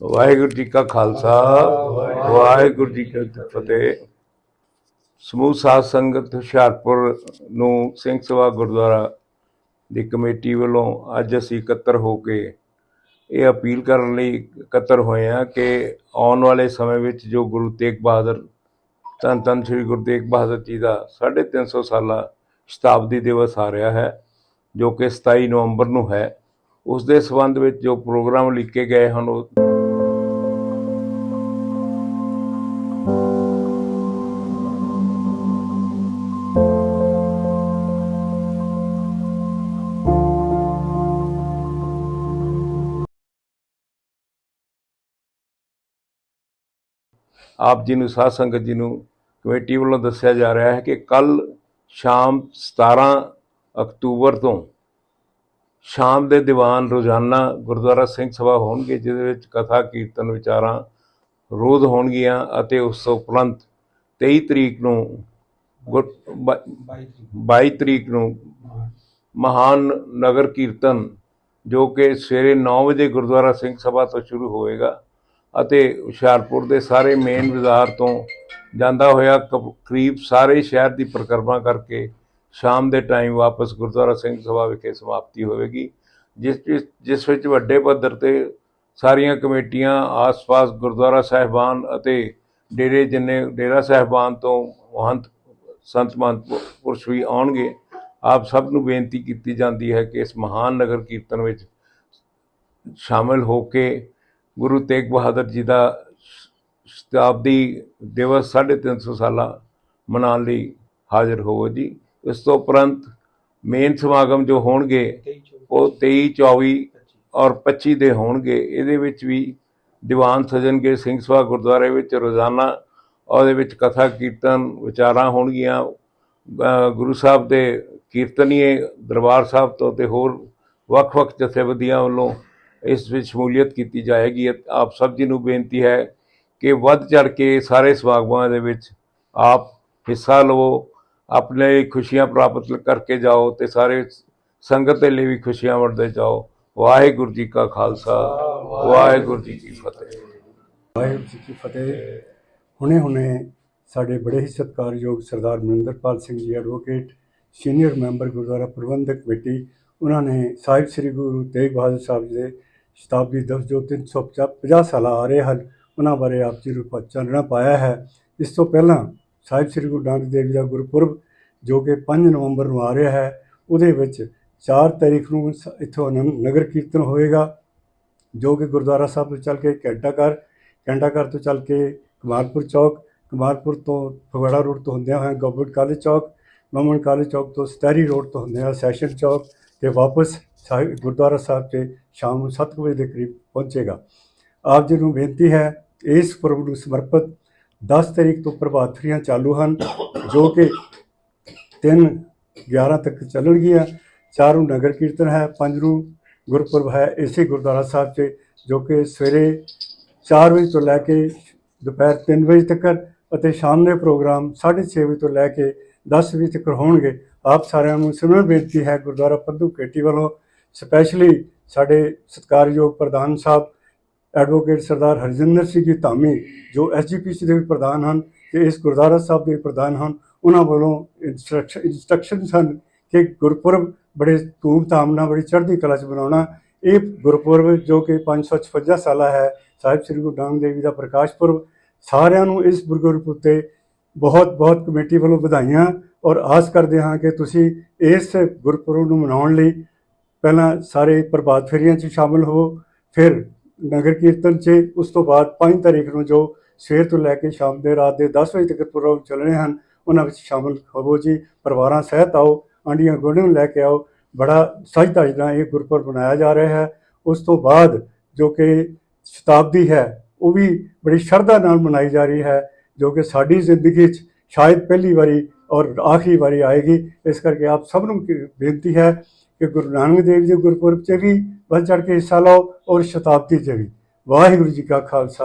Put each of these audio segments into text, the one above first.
ਵਾਹਿਗੁਰੂ ਜੀ ਕਾ ਖਾਲਸਾ, ਵਾਹਿਗੁਰੂ ਜੀ ਕੀ ਫਤਿਹ। ਸਮੂਹ ਸਾਧ ਸੰਗਤ ਹੁਸ਼ਿਆਰਪੁਰ ਨੂੰ ਸਿੰਘ ਸਭਾ ਗੁਰਦੁਆਰਾ ਦੀ ਕਮੇਟੀ ਵੱਲੋਂ ਅੱਜ ਅਸੀਂ ਇਕੱਤਰ ਹੋ ਕੇ ਇਹ ਅਪੀਲ ਕਰਨ ਲਈ ਇਕੱਤਰ ਹੋਏ ਹਾਂ ਕਿ ਆਉਣ ਵਾਲੇ ਸਮੇਂ ਵਿੱਚ ਜੋ ਗੁਰੂ ਤੇਗ ਬਹਾਦਰ, ਧੰਨ ਧੰਨ ਸ੍ਰੀ ਗੁਰੂ ਤੇਗ ਬਹਾਦਰ ਜੀ ਦਾ 350 ਸਾਲਾ ਸ਼ਤਾਬਦੀ ਦਿਵਸ ਆ ਰਿਹਾ ਹੈ, ਜੋ ਕਿ 27 ਨਵੰਬਰ ਨੂੰ ਹੈ, ਉਸ ਦੇ ਸੰਬੰਧ ਵਿੱਚ ਜੋ ਪ੍ਰੋਗਰਾਮ ਲਿਖੇ ਗਏ ਹਨ, ਉਹ ਆਪ ਜੀ ਨੂੰ, ਸਾਧ ਸੰਗਤ ਜੀ ਨੂੰ ਕਮੇਟੀ ਵੱਲੋਂ ਦੱਸਿਆ ਜਾ ਰਿਹਾ ਹੈ ਕਿ ਕੱਲ ਸ਼ਾਮ 17 ਅਕਤੂਬਰ ਤੋਂ ਸ਼ਾਮ ਦੇ ਦੀਵਾਨ ਰੋਜ਼ਾਨਾ ਗੁਰਦੁਆਰਾ ਸਿੰਘ ਸਭਾ ਹੋਣਗੇ, ਜਿਹਦੇ ਵਿੱਚ ਕਥਾ, ਕੀਰਤਨ ਵਿਚਾਰਾਂ ਰੋਜ਼ ਹੋਣਗੀਆਂ ਅਤੇ ਉਸ ਤੋਂ ਉਪਰੰਤ 23 ਤਰੀਕ ਨੂੰ ਗੁਰ- ਬ- 22 ਤਰੀਕ ਨੂੰ ਮਹਾਨ ਨਗਰ ਕੀਰਤਨ ਜੋ ਕਿ ਸਵੇਰੇ 9 ਵਜੇ ਗੁਰਦੁਆਰਾ ਸਿੰਘ ਸਭਾ ਤੋਂ ਸ਼ੁਰੂ ਹੋਵੇਗਾ। ਅਤੇ ਹੁਸ਼ਿਆਰਪੁਰ ਦੇ ਸਾਰੇ ਮੇਨ ਬਾਜ਼ਾਰ ਤੋਂ ਜਾਂਦਾ ਹੋਇਆ ਕ- ਕਰੀਬ ਸਾਰੇ ਸ਼ਹਿਰ ਦੀ ਪਰਿਕਰਮਾ ਕਰਕੇ ਸ਼ਾਮ ਦੇ ਟਾਈਮ ਵਾਪਸ ਗੁਰਦੁਆਰਾ ਸਿੰਘ ਸਭਾ ਵਿਖੇ ਸਮਾਪਤੀ ਹੋਵੇਗੀ, ਜਿਸ ਵਿੱਚ ਜਿਸ ਵਿੱਚ ਵੱਡੇ ਪੱਧਰ ਤੇ ਸਾਰੀਆਂ ਕਮੇਟੀਆਂ, ਆਸ-ਪਾਸ ਗੁਰਦੁਆਰਾ ਸਾਹਿਬਾਨ ਅਤੇ ਡੇਰੇ ਜਿੰਨੇ, ਡੇਰਾ ਸਾਹਿਬਾਨ ਤੋਂ ਮਹੰਤ, ਸੰਤ ਮਹੰਤ ਪੁਰਸ਼ ਵੀ ਆਉਣਗੇ, ਆਪ ਸਭ ਨੂੰ ਬੇਨਤੀ ਕੀਤੀ ਜਾਂਦੀ ਹੈ ਕਿ ਇਸ ਮਹਾਨ ਨਗਰ ਕੀਰਤਨ ਵਿੱਚ ਸ਼ਾਮਿਲ ਹੋ ਕੇ ਗੁਰੂ ਤੇਗ ਬਹਾਦਰ ਜੀ ਦਾ ਸ਼ਤਾਬਦੀ ਦਿਵਸ 350 ਸਾਲਾਂ ਮਨਾਉਣ ਲਈ ਹਾਜ਼ਰ ਹੋਵੋ ਜੀ। ਇਸ ਤੋਂ ਉਪਰੰਤ ਮੇਨ ਸਮਾਗਮ ਜੋ ਹੋਣਗੇ, ਉਹ 23 24 ਔਰ 25 ਦੇ ਹੋਣਗੇ। ਇਹਦੇ ਵਿੱਚ ਵੀ ਦੀਵਾਨ ਸਜਣਗੇ ਸਿੰਘ ਸਭਾ ਗੁਰਦੁਆਰੇ ਵਿੱਚ ਰੋਜ਼ਾਨਾ ਉਹਦੇ ਵਿੱਚ ਕਥਾ, ਕੀਰਤਨ, ਵਿਚਾਰਾਂ ਹੋਣਗੀਆਂ। ਗੁਰੂ ਸਾਹਿਬ ਦੇ ਕੀਰਤਨੀਏ ਦਰਬਾਰ ਸਾਹਿਬ ਤੋਂ ਤੇ ਹੋਰ ਵੱਖ-ਵੱਖ ਜਥੇਬੰਦੀਆਂ ਵੱਲੋਂ ਇਸ ਵਿੱਚ ਸ਼ਮੂਲੀਅਤ ਕੀਤੀ ਜਾਏਗੀ। ਆਪ ਸਭ ਜੀ ਨੂੰ ਬੇਨਤੀ ਹੈ ਕਿ ਵੱਧ ਚੜ ਕੇ ਸਾਰੇ ਸਮਾਗਮਾਂ ਦੇ ਵਿੱਚ ਆਪ ਹਿੱਸਾ ਲਵੋ, ਆਪਣੇ ਲਈ ਖੁਸ਼ੀਆਂ ਪ੍ਰਾਪਤ ਕਰਕੇ ਜਾਓ ਤੇ ਸਾਰੇ ਸੰਗਤ ਦੇ ਲਈ ਵੀ ਖੁਸ਼ੀਆਂ ਵੰਡਦੇ ਜਾਓ। ਵਾਹਿਗੁਰੂ ਜੀ ਕਾ ਖਾਲਸਾ, ਵਾਹਿਗੁਰੂ ਜੀ ਕੀ ਫਤਿਹ। ਵਾਹਿਗੁਰੂ ਜੀ ਕੀ ਫਤਿਹ। ਹੁਣੇ ਹੁਣੇ ਸਾਡੇ ਬੜੇ ਹੀ ਸਤਿਕਾਰਯੋਗ Sardar Maninderpal Singh ji advocate senior member Gurdwara Prabandhak committee, ਉਹਨਾਂ ਨੇ ਸਾਹਿਬ ਸ੍ਰੀ ਗੁਰੂ ਤੇਗ ਬਹਾਦਰ ਸਾਹਿਬ ਜੀ ਦੇ ਸ਼ਤਾਬਦੀ ਦਿਵਸ ਜੋ 350 ਸਾਲਾ ਆ ਰਹੇ ਹਨ, ਉਹਨਾਂ ਬਾਰੇ ਆਪ ਜੀ ਨੂੰ ਚਾਨਣਾ ਪਾਇਆ ਹੈ। ਇਸ ਤੋਂ ਪਹਿਲਾਂ ਸਾਹਿਬ ਸ੍ਰੀ ਗੁਰੂ ਨਾਨਕ ਦੇਵ ਜੀ ਦਾ ਗੁਰਪੁਰਬ, ਜੋ ਕਿ 5 ਨਵੰਬਰ ਨੂੰ ਆ ਰਿਹਾ ਹੈ, ਉਹਦੇ ਵਿੱਚ 4 ਤਾਰੀਖ ਨੂੰ ਸ- ਇੱਥੋਂ ਨਗਰ ਕੀਰਤਨ ਹੋਏਗਾ, ਜੋ ਕਿ ਗੁਰਦੁਆਰਾ ਸਾਹਿਬ ਤੋਂ ਚੱਲ ਕੇ ਘੰਟਾ ਘਰ ਘੰਟਾ ਘਰ ਤੋਂ ਚੱਲ ਕੇ ਕੁਮਾਰਪੁਰ ਚੌਕ ਕੁਮਾਰਪੁਰ ਤੋਂ ਫਗਵਾੜਾ ਰੋਡ ਤੋਂ ਹੁੰਦਿਆਂ ਹੋਇਆ ਗਵਰਨਮੈਂਟ ਕਾਲਜ ਚੌਕ ਗਵਰਨਮੈਂਟ ਕਾਲਜ ਚੌਕ ਤੋਂ ਸਟੈਰੀ ਰੋਡ ਤੋਂ ਹੁੰਦਿਆਂ ਸੈਸ਼ਨ ਚੌਕ ਤੇ ਵਾਪਸ ਸਾਹਿਬ, ਗੁਰਦੁਆਰਾ ਸਾਹਿਬ ਤੇ ਸ਼ਾਮ ਨੂੰ 7 ਵਜੇ ਦੇ ਕਰੀਬ ਪਹੁੰਚੇਗਾ। ਆਪ ਜੀ ਨੂੰ ਬੇਨਤੀ ਹੈ, ਇਸ ਪੁਰਬ ਨੂੰ ਸਮਰਪਿਤ 10 ਤਰੀਕ ਤੋਂ ਪ੍ਰਭਾਤ ਫੇਰੀਆਂ ਚਾਲੂ ਹਨ, ਜੋ ਕਿ 3 11 ਤੱਕ ਚੱਲਣਗੀਆਂ। ਚਾਰ ਨੂੰ ਨਗਰ ਕੀਰਤਨ ਹੈ, ਪੰਜ ਨੂੰ ਗੁਰਪੁਰਬ ਹੈ, ਇਸੇ ਗੁਰਦੁਆਰਾ ਸਾਹਿਬ 'ਚ ਜੋ ਕਿ ਸਵੇਰੇ 4 ਵਜੇ ਤੋਂ ਲੈ ਕੇ ਦੁਪਹਿਰ 3 ਵਜੇ ਤੱਕ ਅਤੇ ਸ਼ਾਮ ਦੇ ਪ੍ਰੋਗਰਾਮ 6:30 ਵਜੇ ਤੋਂ ਲੈ ਕੇ 10 ਵਜੇ ਤੱਕ ਹੋਣਗੇ। ਆਪ ਸਾਰਿਆਂ ਨੂੰ ਸਿਮਰਨ ਬੇਨਤੀ ਹੈ, ਗੁਰਦੁਆਰਾ ਪੱਧੂ ਕੇਟੀ ਵੱਲੋਂ ਸਪੈਸ਼ਲੀ ਸਾਡੇ ਸਤਿਕਾਰਯੋਗ ਪ੍ਰਧਾਨ ਸਾਹਿਬ ਐਡਵੋਕੇਟ ਸਰਦਾਰ ਹਰਜਿੰਦਰ ਸਿੰਘ ਜੀ ਧਾਮੀ, ਜੋ ਐਸਜੀਪੀਸੀ ਦੇ ਪ੍ਰਧਾਨ ਹਨ ਤੇ ਇਸ ਗੁਰਦੁਆਰਾ ਸਾਹਿਬ ਦੇ ਪ੍ਰਧਾਨ ਹਨ, ਉਹਨਾਂ ਵੱਲੋਂ ਇਨਸਟਰਕਸ਼ਨ ਹਨ ਕਿ ਗੁਰਪੁਰਬ ਬੜੇ ਧੂਮ-ਧਾਮ ਨਾਲ, ਬੜੀ ਚੜ੍ਹਦੀ ਕਲਾ 'ਚ ਬਣਾਉਣਾ ਇਹ ਗੁਰਪੁਰਬ ਜੋ ਕਿ 556 ਸਾਲਾ ਹੈ, ਸਾਹਿਬ ਸ੍ਰੀ ਗੁਰੂ ਨਾਨਕ ਦੇਵ ਜੀ ਦਾ ਪ੍ਰਕਾਸ਼ ਪੁਰਬ, ਸਾਰਿਆਂ ਨੂੰ ਇਸ ਗੁਰਪੁਰਬ ਉੱਤੇ ਬਹੁਤ ਬਹੁਤ ਕਮੇਟੀ ਵੱਲੋਂ ਵਧਾਈਆਂ ਔਰ ਆਸ ਕਰਦੇ ਹਾਂ ਕਿ ਤੁਸੀਂ ਇਸ ਗੁਰਪੁਰਬ ਨੂੰ ਮਨਾਉਣ ਲਈ ਪਹਿਲਾਂ ਸਾਰੇ ਪ੍ਰਭਾਤ ਫੇਰੀਆਂ 'ਚ ਸ਼ਾਮਲ ਹੋ ਫਿਰ ਨਗਰ ਕੀਰਤਨ 'ਚ, ਉਸ ਤੋਂ ਬਾਅਦ 5 ਤਾਰੀਖ ਨੂੰ ਜੋ ਸਵੇਰ ਤੋਂ ਲੈ ਕੇ ਸ਼ਾਮ ਦੇ ਰਾਤ ਦੇ 10 ਵਜੇ ਤੱਕ ਪ੍ਰੋਗਰਾਮ ਚੱਲਣੇ ਹਨ, ਉਹਨਾਂ ਵਿੱਚ ਸ਼ਾਮਲ ਹੋਵੋ ਜੀ। ਪਰਿਵਾਰਾਂ ਸਹਿਤ ਆਓ ਆਂਡੀਆਂ ਗੋਡਿਆਂ ਨੂੰ ਲੈ ਕੇ ਆਓ। ਬੜਾ ਸਜ ਧਜ ਨਾਲ ਇਹ ਗੁਰਪੁਰਬ ਮਨਾਇਆ ਜਾ ਰਿਹਾ ਹੈ। ਉਸ ਤੋਂ ਬਾਅਦ ਜੋ ਕਿ ਸ਼ਤਾਬਦੀ ਹੈ, ਉਹ ਵੀ ਬੜੀ ਸ਼ਰਧਾ ਨਾਲ ਮਨਾਈ ਜਾ ਰਹੀ ਹੈ, ਜੋ ਕਿ ਸਾਡੀ ਜ਼ਿੰਦਗੀ 'ਚ ਸ਼ਾਇਦ ਪਹਿਲੀ ਵਾਰੀ ਔਰ ਆਖਰੀ ਵਾਰੀ ਆਏਗੀ। ਇਸ ਕਰਕੇ ਆਪ ਸਭ ਨੂੰ ਬੇਨਤੀ ਹੈ ਕਿ ਗੁਰੂ ਨਾਨਕ ਦੇਵ ਜੀ ਗੁਰਪੁਰਬ 'ਚ ਵੀ ਵੱਧ ਚੜ੍ਹ ਕੇ ਹਿੱਸਾ ਲਓ ਔਰ ਸ਼ਤਾਬਦੀ 'ਚ ਵੀ। ਵਾਹਿਗੁਰੂ ਜੀ ਕਾ ਖਾਲਸਾ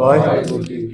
ਵਾਹਿਗੁਰੂ ਜੀ